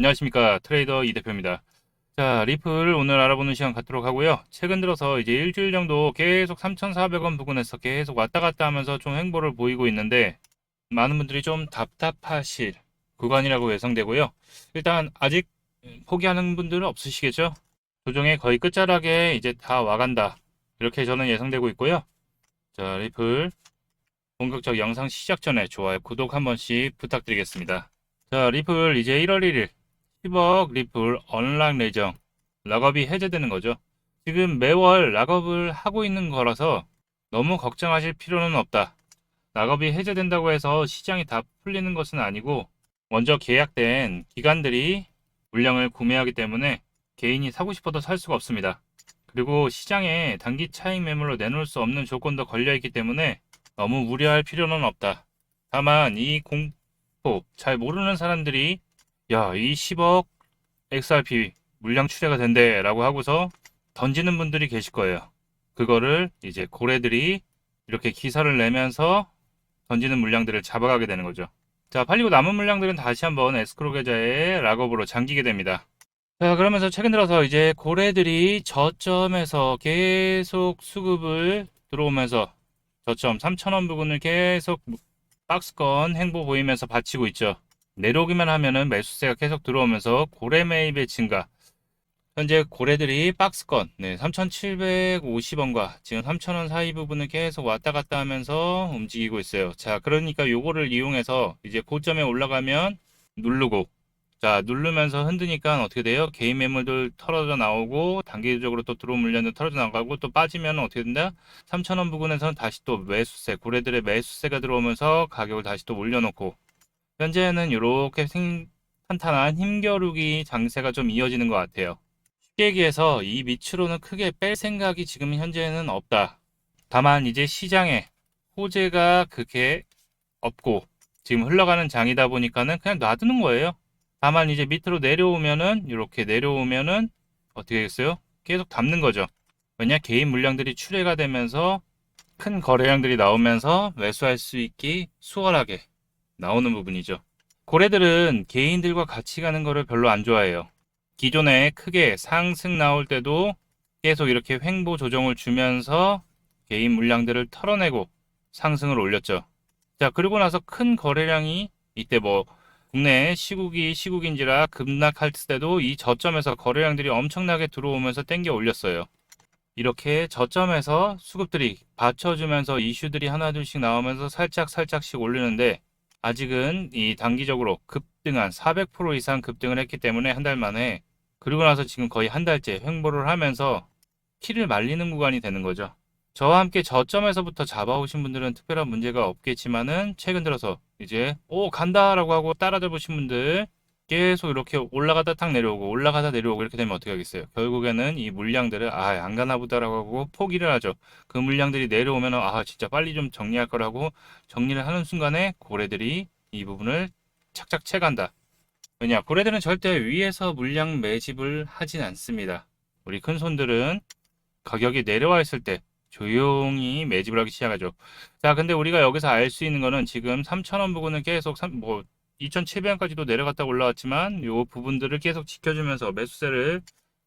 안녕하십니까 트레이더 이 대표입니다. 자 리플 오늘 알아보는 시간 갖도록 하고요. 최근 들어서 이제 일주일 정도 계속 3,400원 부근에서 계속 왔다 갔다 하면서 좀 행보를 보이고 있는데 많은 분들이 좀 답답하실 구간이라고 예상되고요. 일단 아직 포기하는 분들은 없으시겠죠? 조정의 거의 끝자락에 이제 다 와간다. 이렇게 저는 예상되고 있고요. 자 리플 본격적 영상 시작 전에 좋아요, 구독 한 번씩 부탁드리겠습니다. 자, 리플 이제 1월 1일 10억 리플 언락 레정 락업이 해제되는 거죠. 지금 매월 락업을 하고 있는 거라서 너무 걱정하실 필요는 없다. 락업이 해제된다고 해서 시장이 다 풀리는 것은 아니고 먼저 계약된 기관들이 물량을 구매하기 때문에 개인이 사고 싶어도 살 수가 없습니다. 그리고 시장에 단기 차익 매물로 내놓을 수 없는 조건도 걸려 있기 때문에 너무 무리할 필요는 없다. 다만 이 공포 잘 모르는 사람들이 야, 이 10억 XRP 물량 출회가 된대 라고 하고서 던지는 분들이 계실 거예요. 그거를 이제 고래들이 이렇게 기사를 내면서 던지는 물량들을 잡아가게 되는 거죠. 자, 팔리고 남은 물량들은 다시 한번 에스크로 계좌에 락업으로 잠기게 됩니다. 자, 그러면서 최근 들어서 이제 고래들이 저점에서 계속 수급을 들어오면서 저점 3,000원 부분을 계속 박스권 행보 보이면서 받치고 있죠. 내려오기만 하면은 매수세가 계속 들어오면서 고래 매입의 증가. 현재 고래들이 박스권 네, 3,750원과 지금 3,000원 사이 부분을 계속 왔다 갔다 하면서 움직이고 있어요. 자, 그러니까 요거를 이용해서 이제 고점에 올라가면 누르고 자, 누르면서 흔드니까 어떻게 돼요? 개인 매물들 털어져 나오고 단기적으로 또 들어온 물량도 털어져 나가고 또 빠지면 어떻게 된다? 3,000원 부근에서는 다시 또 매수세, 고래들의 매수세가 들어오면서 가격을 다시 또 올려놓고 현재는 이렇게 생, 탄탄한 힘겨루기 장세가 좀 이어지는 것 같아요. 쉽게 얘기해서 이 밑으로는 크게 뺄 생각이 지금 현재는 없다. 다만 이제 시장에 호재가 그렇게 없고 지금 흘러가는 장이다 보니까는 그냥 놔두는 거예요. 다만 이제 밑으로 내려오면은 이렇게 내려오면은 어떻게 되겠어요? 계속 담는 거죠. 왜냐 개인 물량들이 출회가 되면서 큰 거래량들이 나오면서 매수할 수 있기 수월하게 나오는 부분이죠. 고래들은 개인들과 같이 가는 거를 별로 안 좋아해요. 기존에 크게 상승 나올 때도 계속 이렇게 횡보 조정을 주면서 개인 물량들을 털어내고 상승을 올렸죠. 자, 그리고 나서 큰 거래량이 이때 뭐 국내 시국이 시국인지라 급락할 때도 이 저점에서 거래량들이 엄청나게 들어오면서 땡겨 올렸어요. 이렇게 저점에서 수급들이 받쳐주면서 이슈들이 하나둘씩 나오면서 살짝 살짝씩 올리는데 아직은 이 단기적으로 급등한 400% 이상 급등을 했기 때문에 한 달 만에 그리고 나서 지금 거의 한 달째 횡보를 하면서 키를 말리는 구간이 되는 거죠. 저와 함께 저점에서부터 잡아오신 분들은 특별한 문제가 없겠지만은 최근 들어서 이제 오 간다라고 하고 따라잡으신 분들 계속 이렇게 올라가다 탁 내려오고 올라가다 내려오고 이렇게 되면 어떻게 하겠어요? 결국에는 이 물량들을 아 안 가나 보다라고 하고 포기를 하죠. 그 물량들이 내려오면 아 진짜 빨리 좀 정리할 거라고 정리를 하는 순간에 고래들이 이 부분을 착착 채간다. 왜냐 고래들은 절대 위에서 물량 매집을 하진 않습니다. 우리 큰 손들은 가격이 내려와 있을 때 조용히 매집을 하기 시작하죠. 자, 근데 우리가 여기서 알 수 있는 거는 지금 3,000원 부분은 계속 3, 뭐 2,700원까지도 내려갔다 올라왔지만 요 부분들을 계속 지켜주면서 매수세를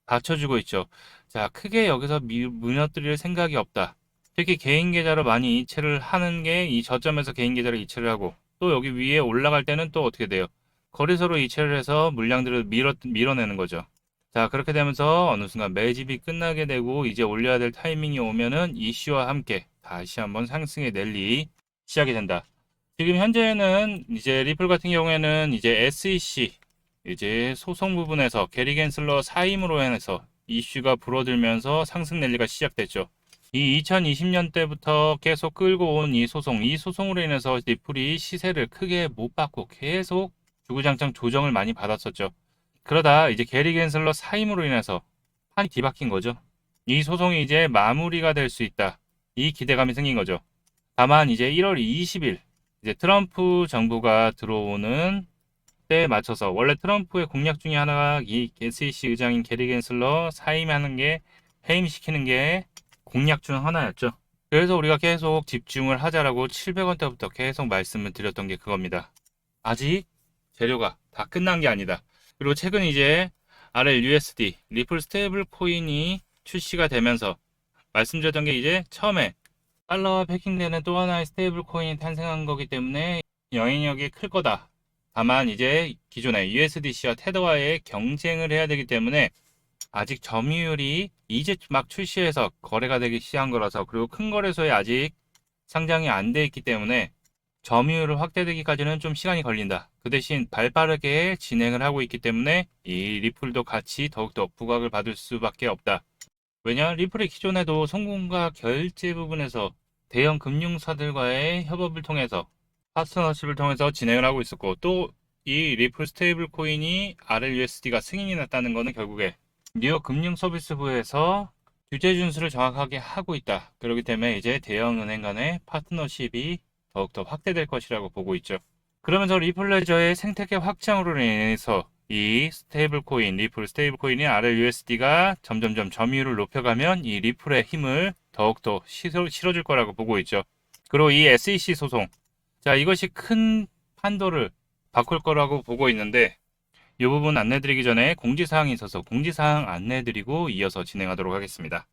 받쳐주고 있죠. 자, 크게 여기서 미, 무너뜨릴 생각이 없다. 특히 개인 계좌로 많이 이체를 하는 게 이 저점에서 개인 계좌를 이체를 하고 또 여기 위에 올라갈 때는 또 어떻게 돼요? 거래소로 이체를 해서 물량들을 밀어, 밀어내는 거죠. 자, 그렇게 되면서 어느 순간 매집이 끝나게 되고 이제 올려야 될 타이밍이 오면은 이슈와 함께 다시 한번 상승의 랠리 시작이 된다. 지금 현재는 이제 리플 같은 경우에는 이제 SEC 이제 소송 부분에서 게리 겐슬러 사임으로 인해서 이슈가 불어들면서 상승 랠리가 시작됐죠. 이 2020년 때부터 계속 끌고 온 이 소송, 이 소송으로 인해서 리플이 시세를 크게 못 받고 계속 주구장창 조정을 많이 받았었죠. 그러다 이제 게리 겐슬러 사임으로 인해서 판이 뒤바뀐 거죠. 이 소송이 이제 마무리가 될 수 있다. 이 기대감이 생긴 거죠. 다만 이제 1월 20일 이제 트럼프 정부가 들어오는 때에 맞춰서 원래 트럼프의 공약 중에 하나가 이 SEC 의장인 게리 겐슬러 사임하는 게 해임시키는 게 공약 중 하나였죠. 그래서 우리가 계속 집중을 하자라고 700원 대부터 계속 말씀을 드렸던 게 그겁니다. 아직 재료가 다 끝난 게 아니다. 그리고 최근 이제 RLUSD 리플 스테이블 코인이 출시가 되면서 말씀드렸던 게 이제 처음에 달러와 패킹되는 또 하나의 스테이블 코인이 탄생한 거기 때문에 영향력이 클 거다. 다만 이제 기존의 USDC와 테더와의 경쟁을 해야 되기 때문에 아직 점유율이 이제 막 출시해서 거래가 되기 시작한 거라서 그리고 큰 거래소에 아직 상장이 안 돼 있기 때문에 점유율을 확대되기까지는 좀 시간이 걸린다. 그 대신 발빠르게 진행을 하고 있기 때문에 이 리플도 같이 더욱더 부각을 받을 수밖에 없다. 왜냐? 리플이 기존에도 송금과 결제 부분에서 대형 금융사들과의 협업을 통해서 파트너십을 통해서 진행을 하고 있었고 또 이 리플 스테이블 코인이 RLUSD가 승인이 났다는 것은 결국에 뉴욕 금융서비스부에서 규제 준수를 정확하게 하고 있다. 그렇기 때문에 이제 대형 은행 간의 파트너십이 더욱더 확대될 것이라고 보고 있죠. 그러면서 리플레저의 생태계 확장으로 인해서 이 스테이블 코인, 리플 스테이블 코인인 RLUSD가 점점점 점유율을 높여가면 이 리플의 힘을 더욱더 실어, 실어줄 거라고 보고 있죠. 그리고 이 SEC 소송. 자, 이것이 큰 판도를 바꿀 거라고 보고 있는데 이 부분 안내드리기 전에 공지사항이 있어서 공지사항 안내드리고 이어서 진행하도록 하겠습니다.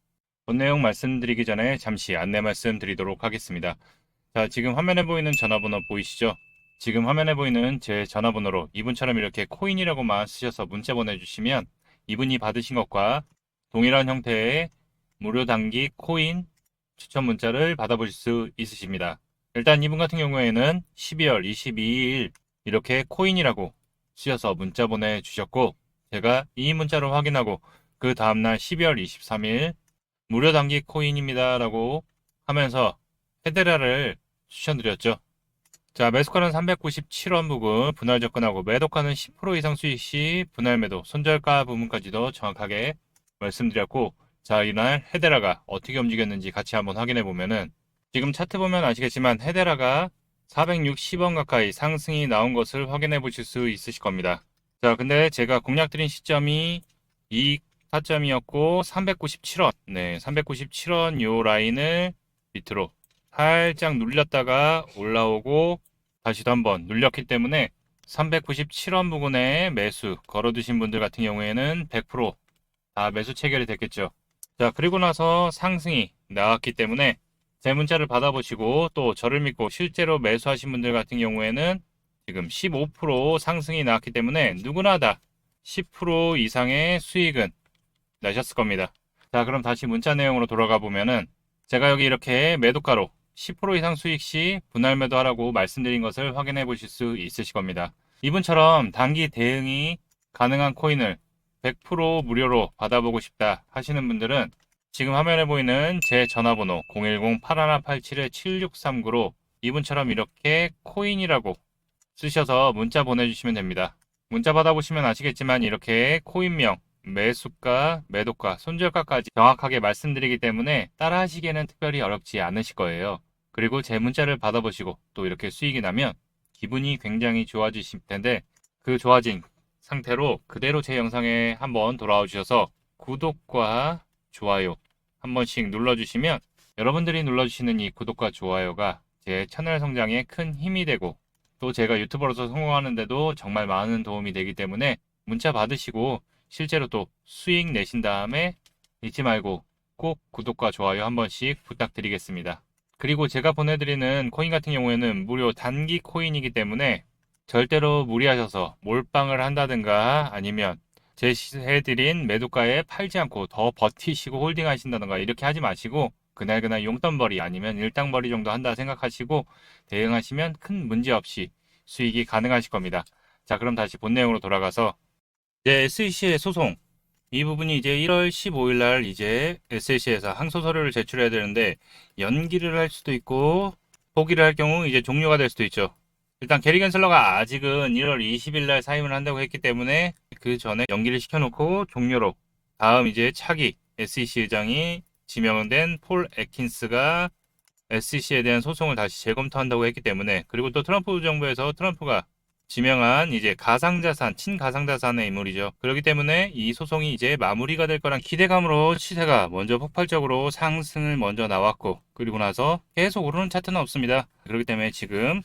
본 내용 말씀드리기 전에 잠시 안내 말씀드리도록 하겠습니다. 자, 지금 화면에 보이는 전화번호 보이시죠? 지금 화면에 보이는 제 전화번호로 이분처럼 이렇게 코인이라고만 쓰셔서 문자 보내주시면 이분이 받으신 것과 동일한 형태의 무료 단기 코인 추천 문자를 받아보실 수 있으십니다. 일단 이분 같은 경우에는 12월 22일 이렇게 코인이라고 쓰셔서 문자 보내주셨고 제가 이 문자를 확인하고 그 다음날 12월 23일 무료 단기 코인입니다 라고 하면서 헤데라를 추천드렸죠. 자, 매수가는 397원 부근 분할 접근하고 매도가는 10% 이상 수익 시 분할 매도 손절가 부분까지도 정확하게 말씀드렸고 자, 이날 헤데라가 어떻게 움직였는지 같이 한번 확인해 보면은 지금 차트 보면 아시겠지만 헤데라가 460원 가까이 상승이 나온 것을 확인해 보실 수 있으실 겁니다. 자, 근데 제가 공략 드린 시점이 이 타점이었고 397원. 네, 397원 요 라인을 밑으로 살짝 눌렸다가 올라오고 다시도 한번 눌렸기 때문에 397원 부근에 매수 걸어두신 분들 같은 경우에는 100%다 매수 체결이 됐겠죠. 자, 그리고 나서 상승이 나왔기 때문에 제 문자를 받아보시고 또 저를 믿고 실제로 매수하신 분들 같은 경우에는 지금 15% 상승이 나왔기 때문에 누구나 다 10% 이상의 수익은 나셨을 겁니다. 자, 그럼 다시 문자 내용으로 돌아가 보면은 제가 여기 이렇게 매도가로 10% 이상 수익 시 분할 매도하라고 말씀드린 것을 확인해 보실 수 있으실 겁니다. 이분처럼 단기 대응이 가능한 코인을 100% 무료로 받아보고 싶다 하시는 분들은 지금 화면에 보이는 제 전화번호 010-8187-7639로 이분처럼 이렇게 코인이라고 쓰셔서 문자 보내주시면 됩니다. 문자 받아보시면 아시겠지만 이렇게 코인명, 매수가, 매도가, 손절가까지 정확하게 말씀드리기 때문에 따라 하시기에는 특별히 어렵지 않으실 거예요. 그리고 제 문자를 받아보시고 또 이렇게 수익이 나면 기분이 굉장히 좋아지실 텐데 그 좋아진 상태로 그대로 제 영상에 한번 돌아와 주셔서 구독과 좋아요 한 번씩 눌러주시면 여러분들이 눌러주시는 이 구독과 좋아요가 제 채널 성장에 큰 힘이 되고 또 제가 유튜버로서 성공하는데도 정말 많은 도움이 되기 때문에 문자 받으시고 실제로 또 수익 내신 다음에 잊지 말고 꼭 구독과 좋아요 한 번씩 부탁드리겠습니다. 그리고 제가 보내드리는 코인 같은 경우에는 무료 단기 코인이기 때문에 절대로 무리하셔서 몰빵을 한다든가 아니면 제시해드린 매도가에 팔지 않고 더 버티시고 홀딩 하신다든가 이렇게 하지 마시고 그날그날 용돈벌이 아니면 일당벌이 정도 한다 생각하시고 대응하시면 큰 문제 없이 수익이 가능하실 겁니다. 자, 그럼 다시 본 내용으로 돌아가서 이제 SEC의 소송 이 부분이 이제 1월 15일 날 이제 SEC에서 항소 서류를 제출해야 되는데 연기를 할 수도 있고 포기를 할 경우 이제 종료가 될 수도 있죠. 일단 게리 겐슬러가 아직은 1월 20일 날 사임을 한다고 했기 때문에 그 전에 연기를 시켜놓고 종료로 다음 이제 차기 SEC 의장이 지명된 폴 애킨스가 SEC에 대한 소송을 다시 재검토한다고 했기 때문에 그리고 또 트럼프 정부에서 트럼프가 지명한 이제 가상자산, 친가상자산의 인물이죠. 그렇기 때문에 이 소송이 이제 마무리가 될 거란 기대감으로 시세가 먼저 폭발적으로 상승을 먼저 나왔고 그리고 나서 계속 오르는 차트는 없습니다. 그렇기 때문에 지금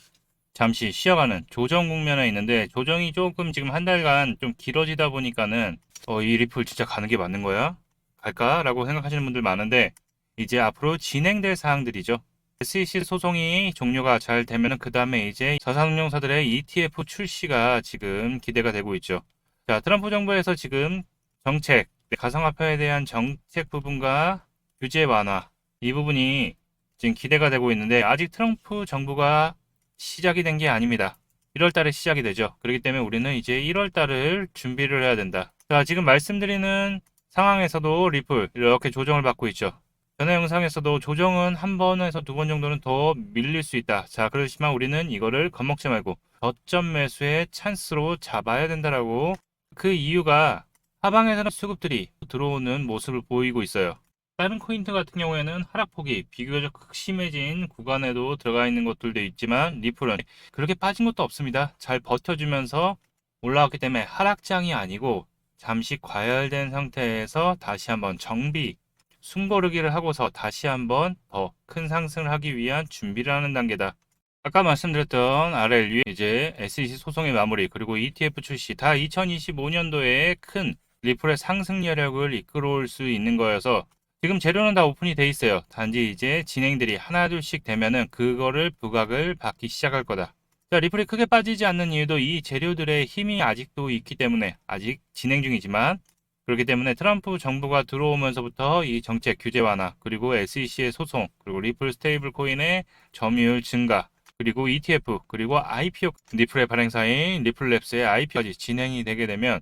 잠시 쉬어가는 조정 국면에 있는데 조정이 조금 지금 한 달간 좀 길어지다 보니까는 어, 이 리플 진짜 가는 게 맞는 거야? 갈까 라고 생각하시는 분들 많은데 이제 앞으로 진행될 사항들이죠. SEC 소송이 종료가 잘 되면은 그 다음에 이제 자산운용사들의 ETF 출시가 지금 기대가 되고 있죠. 자, 트럼프 정부에서 지금 정책, 가상화폐에 대한 정책 부분과 규제 완화 이 부분이 지금 기대가 되고 있는데 아직 트럼프 정부가 시작이 된 게 아닙니다. 1월 달에 시작이 되죠. 그렇기 때문에 우리는 이제 1월 달을 준비를 해야 된다. 자, 지금 말씀드리는 상황에서도 리플 이렇게 조정을 받고 있죠. 전에 영상에서도 조정은 한 번에서 두 번 정도는 더 밀릴 수 있다. 자, 그렇지만 우리는 이거를 겁먹지 말고 저점 매수의 찬스로 잡아야 된다라고 그 이유가 하방에서는 수급들이 들어오는 모습을 보이고 있어요. 다른 코인트 같은 경우에는 하락폭이 비교적 극심해진 구간에도 들어가 있는 것들도 있지만 리플은 그렇게 빠진 것도 없습니다. 잘 버텨주면서 올라왔기 때문에 하락장이 아니고 잠시 과열된 상태에서 다시 한번 정비, 숨고르기를 하고서 다시 한번 더 큰 상승을 하기 위한 준비를 하는 단계다. 아까 말씀드렸던 RLU 이제 SEC 소송의 마무리 그리고 ETF 출시 다 2025년도에 큰 리플의 상승 여력을 이끌어올 수 있는 거여서 지금 재료는 다 오픈이 돼 있어요. 단지 이제 진행들이 하나 둘씩 되면은 그거를 부각을 받기 시작할 거다. 자, 리플이 크게 빠지지 않는 이유도 이 재료들의 힘이 아직도 있기 때문에 아직 진행 중이지만 그렇기 때문에 트럼프 정부가 들어오면서부터 이 정책 규제 완화 그리고 SEC의 소송 그리고 리플 스테이블 코인의 점유율 증가 그리고 ETF 그리고 IPO 리플의 발행사인 리플랩스의 IPO까지 진행이 되게 되면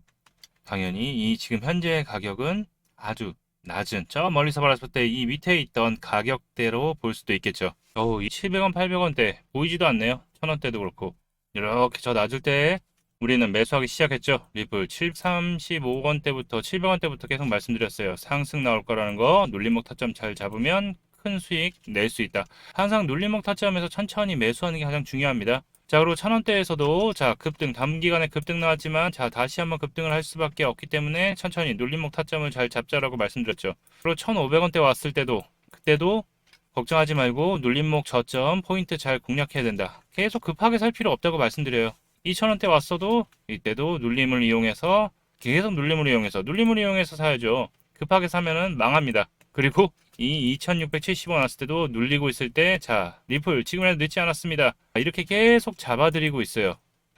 당연히 이 지금 현재 가격은 아주 낮은 저 멀리서 바라봤을 때 이 밑에 있던 가격대로 볼 수도 있겠죠. 어우, 이 700원, 800원대 보이지도 않네요. 1000원대도 그렇고. 이렇게 저 낮을 때 우리는 매수하기 시작했죠. 리플 735원대부터 700원대부터 계속 말씀드렸어요. 상승 나올 거라는 거 눌림목 타점 잘 잡으면 큰 수익 낼 수 있다. 항상 눌림목 타점에서 천천히 매수하는 게 가장 중요합니다. 자, 그리고 천원대에서도 자, 급등, 단기간에 급등 나왔지만 자, 다시 한번 급등을 할 수밖에 없기 때문에 천천히 눌림목 타점을 잘 잡자라고 말씀드렸죠. 그리고 1,500원대 왔을 때도 그때도 걱정하지 말고 눌림목 저점 포인트 잘 공략해야 된다. 계속 급하게 살 필요 없다고 말씀드려요. 2,000원대 왔어도 이때도 눌림을 이용해서 계속 눌림을 이용해서 눌림을 이용해서 사야죠. 급하게 사면은 망합니다. 그리고 이 2670원 왔을 때도 눌리고 있을 때, 자, 리플 지금이라도 늦지 않았습니다. 이렇게 계속 잡아드리고 있어요.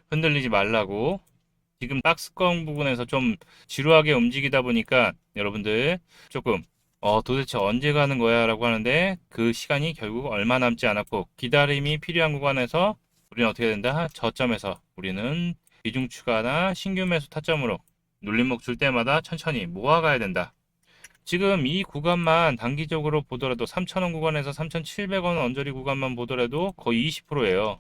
흔들리지 말라고. 지금 박스권 부분에서 좀 지루하게 움직이다 보니까 여러분들 조금 어, 도대체 언제 가는 거야? 라고 하는데 그 시간이 결국 얼마 남지 않았고 기다림이 필요한 구간에서 우리는 어떻게 된다? 저점에서 우리는 비중 추가나 신규 매수 타점으로 눌림목 줄 때마다 천천히 모아가야 된다. 지금 이 구간만 단기적으로 보더라도 3,000원 구간에서 3,700원 언저리 구간만 보더라도 거의 20%예요.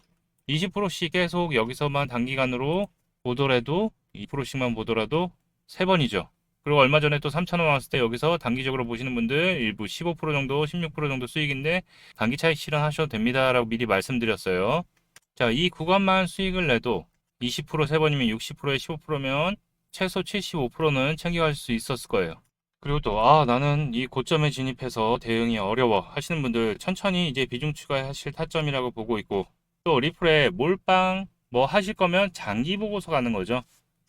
20%씩 계속 여기서만 단기간으로 보더라도 2%씩만 보더라도 3번이죠. 그리고 얼마 전에 또 3,000원 왔을 때 여기서 단기적으로 보시는 분들 일부 15% 정도, 16% 정도 수익인데 단기 차익 실현하셔도 됩니다라고 미리 말씀드렸어요. 자, 이 구간만 수익을 내도 20% 3번이면 60%에 15%면 최소 75%는 챙겨갈 수 있었을 거예요. 그리고 또, 아, 나는 이 고점에 진입해서 대응이 어려워 하시는 분들 천천히 이제 비중 추가하실 타점이라고 보고 있고, 또 리플에 몰빵 뭐 하실 거면 장기 보고서 가는 거죠.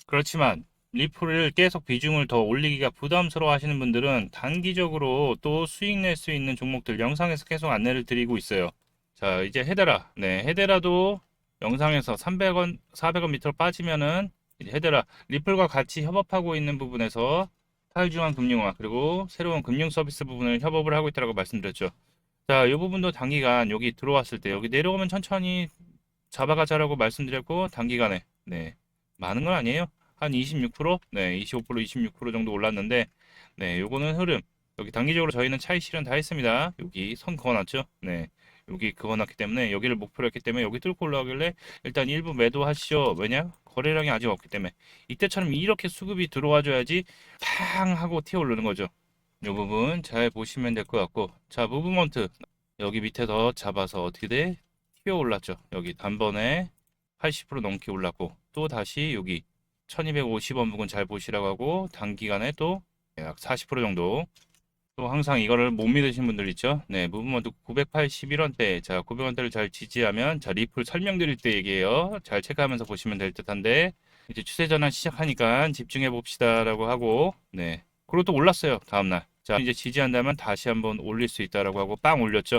그렇지만 리플을 계속 비중을 더 올리기가 부담스러워 하시는 분들은 단기적으로 또 수익 낼 수 있는 종목들 영상에서 계속 안내를 드리고 있어요. 자, 이제 헤데라. 네, 헤데라도 영상에서 300원, 400원 밑으로 빠지면은 이제 헤데라 리플과 같이 협업하고 있는 부분에서 탈중앙 금융화 그리고 새로운 금융 서비스 부분을 협업을 하고 있다고 말씀드렸죠. 자, 이 부분도 단기간 여기 들어왔을 때 여기 내려오면 천천히 잡아가자라고 말씀드렸고 단기간에 네 많은 건 아니에요. 한 26%, 네 25%, 26% 정도 올랐는데 네 요거는 흐름 여기 단기적으로 저희는 차익 실현 다 했습니다. 여기 선 그어놨죠. 네 여기 그어놨기 때문에 여기를 목표로 했기 때문에 여기 뚫고 올라가길래 일단 일부 매도하시죠. 왜냐? 거래량이 아직 없기 때문에 이때처럼 이렇게 수급이 들어와줘야지 팡 하고 튀어 오르는 거죠. 이 부분 잘 보시면 될 것 같고 자 무브먼트 여기 밑에 더 잡아서 어떻게 돼? 튀어 올랐죠. 여기 단번에 80% 넘게 올랐고 또 다시 여기 1250원 부분 잘 보시라고 하고 단기간에 또 약 40% 정도 또 항상 이거를 못 믿으신 분들 있죠. 네, 무브먼트 981원대. 자, 900원대를 잘 지지하면 자, 리플 설명드릴 때 얘기해요. 잘 체크하면서 보시면 될 듯한데 이제 추세 전환 시작하니까 집중해 봅시다라고 하고 네. 그리고 또 올랐어요. 다음 날. 자, 이제 지지한다면 다시 한번 올릴 수 있다라고 하고 빵 올렸죠.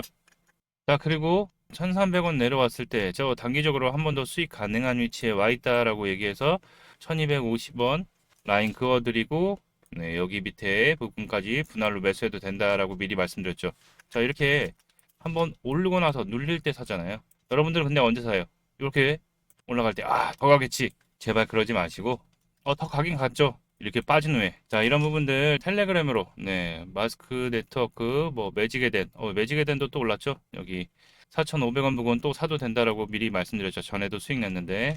자, 그리고 1,300원 내려왔을 때 저 단기적으로 한 번 더 수익 가능한 위치에 와 있다라고 얘기해서 1,250원 라인 그어드리고 네, 여기 밑에 부분까지 분할로 매수해도 된다라고 미리 말씀드렸죠. 자, 이렇게 한번 오르고 나서 눌릴 때 사잖아요. 여러분들은 근데 언제 사요? 이렇게 올라갈 때, 아, 더 가겠지. 제발 그러지 마시고, 어, 더 가긴 갔죠. 이렇게 빠진 후에. 자, 이런 부분들 텔레그램으로, 네, 마스크 네트워크, 뭐, 매직에덴, 어, 매직에덴도 또 올랐죠. 여기 4,500원 부근 또 사도 된다라고 미리 말씀드렸죠. 전에도 수익 냈는데.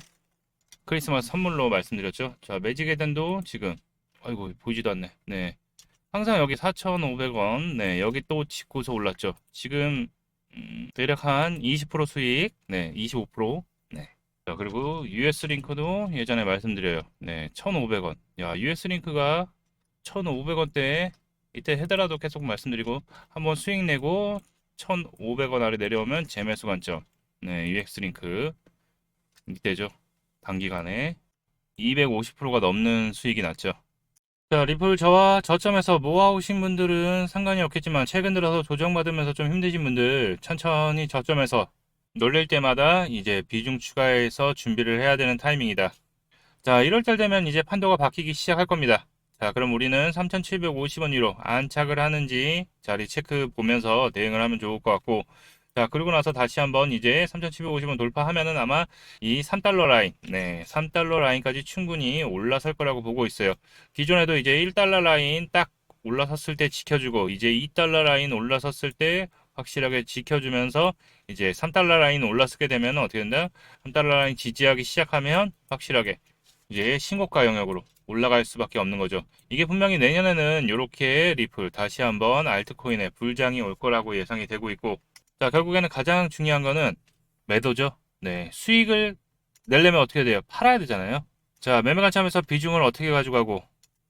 크리스마스 선물로 말씀드렸죠. 자, 매직에덴도 지금 아이고 보이지도 않네. 네. 항상 여기 4,500원. 네, 여기 또 짚고서 올랐죠. 지금 음, 대략 한 20% 수익. 네, 25%. 네. 자, 그리고 US 링크도 예전에 말씀드려요. 네, 1,500원. 야, US 링크가 1,500원대 이때 해더라도 계속 말씀드리고 한번 수익 내고 1,500원 아래 내려오면 재매수 관점. 네, UX 링크 이때죠. 단기간에 250%가 넘는 수익이 났죠. 자, 리플 저와 저점에서 모아오신 분들은 상관이 없겠지만 최근 들어서 조정받으면서 좀 힘드신 분들 천천히 저점에서 놀릴 때마다 이제 비중 추가해서 준비를 해야 되는 타이밍이다. 자, 1월달 되면 이제 판도가 바뀌기 시작할 겁니다. 자, 그럼 우리는 3,750원 위로 안착을 하는지 자리 체크 보면서 대응을 하면 좋을 것 같고 자, 그리고 나서 다시 한번 이제 3,750원 돌파하면은 아마 이 3달러 라인, 네, 3달러 라인까지 충분히 올라설 거라고 보고 있어요. 기존에도 이제 1달러 라인 딱 올라섰을 때 지켜주고, 이제 2달러 라인 올라섰을 때 확실하게 지켜주면서 이제 3달러 라인 올라서게 되면 어떻게 된다? 3달러 라인 지지하기 시작하면 확실하게 이제 신고가 영역으로 올라갈 수밖에 없는 거죠. 이게 분명히 내년에는 이렇게 리플 다시 한번 알트코인의 불장이 올 거라고 예상이 되고 있고, 자, 결국에는 가장 중요한 거는 매도죠. 네, 수익을 내려면 어떻게 돼요? 팔아야 되잖아요. 자, 매매 관점에서 비중을 어떻게 가져가고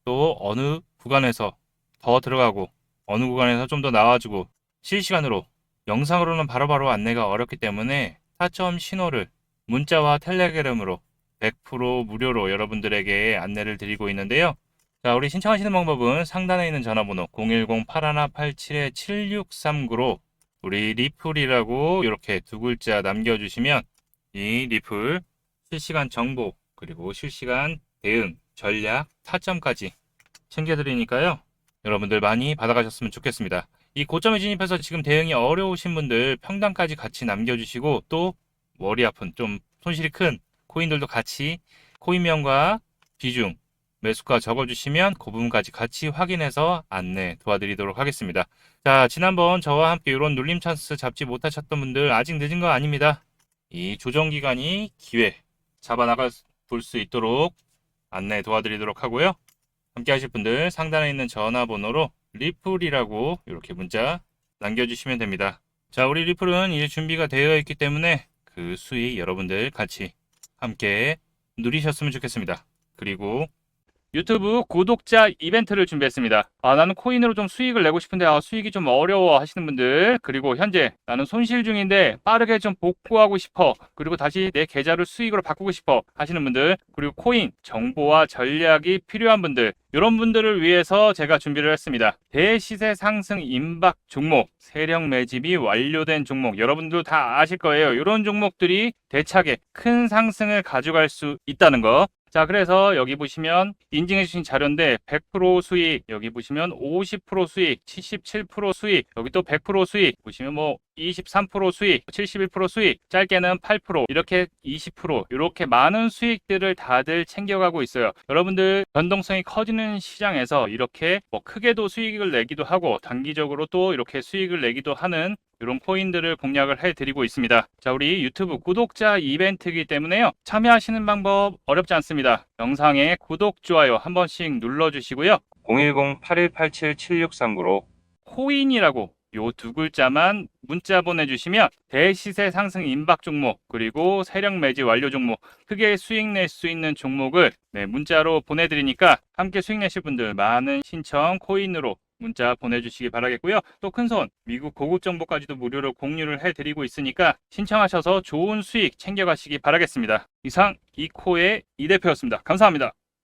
또 어느 구간에서 더 들어가고 어느 구간에서 좀 더 나와주고 실시간으로 영상으로는 바로바로 안내가 어렵기 때문에 타점 신호를 문자와 텔레그램으로 100% 무료로 여러분들에게 안내를 드리고 있는데요. 자, 우리 신청하시는 방법은 상단에 있는 전화번호 010-8187-7639로 우리 리플이라고 이렇게 두 글자 남겨주시면 이 리플 실시간 정보 그리고 실시간 대응 전략 타점까지 챙겨드리니까요. 여러분들 많이 받아가셨으면 좋겠습니다. 이 고점에 진입해서 지금 대응이 어려우신 분들 평단까지 같이 남겨주시고 또 머리 아픈 좀 손실이 큰 코인들도 같이 코인명과 비중 매수가 적어주시면 그 부분까지 같이 확인해서 안내 도와드리도록 하겠습니다. 자, 지난번 저와 함께 이런 눌림 찬스 잡지 못하셨던 분들 아직 늦은 거 아닙니다. 이 조정 기간이 기회 잡아 나가 볼 수 있도록 안내 도와드리도록 하고요. 함께 하실 분들 상단에 있는 전화번호로 리플이라고 이렇게 문자 남겨주시면 됩니다. 자, 우리 리플은 이제 준비가 되어 있기 때문에 그 수익 여러분들 같이 함께 누리셨으면 좋겠습니다. 그리고 유튜브 구독자 이벤트를 준비했습니다. 아, 나는 코인으로 좀 수익을 내고 싶은데 아, 수익이 좀 어려워 하시는 분들 그리고 현재 나는 손실 중인데 빠르게 좀 복구하고 싶어 그리고 다시 내 계좌를 수익으로 바꾸고 싶어 하시는 분들 그리고 코인 정보와 전략이 필요한 분들 이런 분들을 위해서 제가 준비를 했습니다. 대시세 상승 임박 종목, 세력 매집이 완료된 종목 여러분들 다 아실 거예요. 이런 종목들이 대차게 큰 상승을 가져갈 수 있다는 거 자, 그래서 여기 보시면 인증해 주신 자료인데 100% 수익, 여기 보시면 50% 수익, 77% 수익, 여기 또 100% 수익, 보시면 뭐 23% 수익, 71% 수익, 짧게는 8%, 이렇게 20%, 이렇게 많은 수익들을 다들 챙겨가고 있어요. 여러분들 변동성이 커지는 시장에서 이렇게 뭐 크게도 수익을 내기도 하고 단기적으로 또 이렇게 수익을 내기도 하는 이런 코인들을 공략을 해드리고 있습니다. 자, 우리 유튜브 구독자 이벤트이기 때문에요. 참여하시는 방법 어렵지 않습니다. 영상에 구독, 좋아요 한 번씩 눌러주시고요. 010-8187-7639로 코인이라고 요 두 글자만 문자 보내주시면 대시세 상승 임박 종목 그리고 세력 매지 완료 종목 크게 수익 낼 수 있는 종목을 네, 문자로 보내드리니까 함께 수익 내실 분들 많은 신청 코인으로 문자 보내주시기 바라겠고요. 또 큰손 미국 고급 정보까지도 무료로 공유를 해드리고 있으니까 신청하셔서 좋은 수익 챙겨가시기 바라겠습니다. 이상 이코의 이 대표였습니다. 감사합니다.